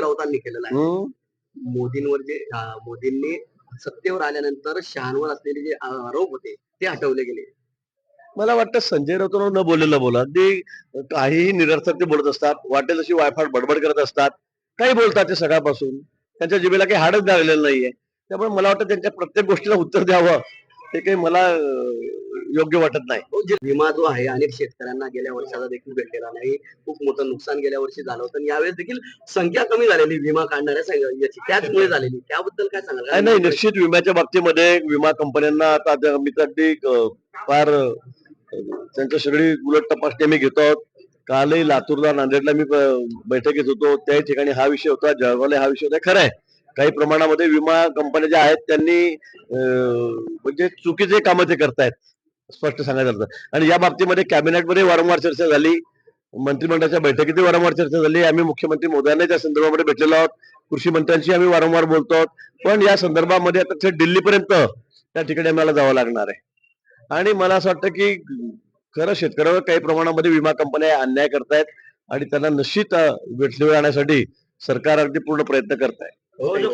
राऊतांनी केलेला आहे. मोदींवर जे अं, मोदींनी सत्तेवर आल्यानंतर शहांवर असलेले जे आरोप होते ते हटवले गेले. मला वाटतं संजय राऊतांवर न बोललेलं बोला. ते काहीही निरर्थक ते बोलत असतात वाटेल तशी वायफाट बडबड करत असतात काही बोलतात ते सकाळपासून. त्यांच्या जिभेला काही हाडच लागलेलं नाहीये. त्यामुळे मला वाटतं त्यांच्या प्रत्येक गोष्टीला उत्तर द्यावं. हे काही मला अं, योग्य वाटत नाही. जे विमा जो आहे अनेक शेतकऱ्यांना गेल्या वर्षाचा देखील भेटलेला नाही. खूप मोठं नुकसान गेल्या वर्षी झालं होतं. आणि यावेळेस देखील संख्या कमी झालेली विमा काढणाऱ्या याची त्याचमुळे झालेली. त्याबद्दल काय सांगाल? नाही निश्चित विम्याच्या बाबतीमध्ये विमा कंपन्यांना आता मी तर अगदी फार त्यांच्या सगळी उलट तपासणी मी घेतो आहोत. कालही लातूरला नांदेडला मी बैठकीत होतो. त्या ठिकाणी हा विषय होता. जळगावला हा विषय होता. खरं आहे. काही प्रमाणामध्ये विमा कंपन्या ज्या आहेत त्यांनी म्हणजे चुकीचे कामं ते करतायत. स्पष्ट सांगायचं आणि या बाबतीमध्ये कॅबिनेटमध्ये वारंवार चर्चा झाली. मंत्रिमंडळाच्या बैठकीतही वारंवार चर्चा झाली. आम्ही मुख्यमंत्री मोदयांना त्या संदर्भामध्ये भेटलेलो आहोत. कृषी मंत्र्यांशी आम्ही वारंवार बोलतो आहोत. पण या संदर्भामध्ये आता थेट दिल्लीपर्यंत त्या ठिकाणी आम्हाला जावं लागणार आहे. आणि मला असं वाटतं की खरं शेतकऱ्यावर काही प्रमाणामध्ये विमा कंपन्या अन्याय करतायत आणि त्यांना निश्चित अं, आणण्यासाठी सरकार अगदी पूर्ण प्रयत्न करत आहे हो जो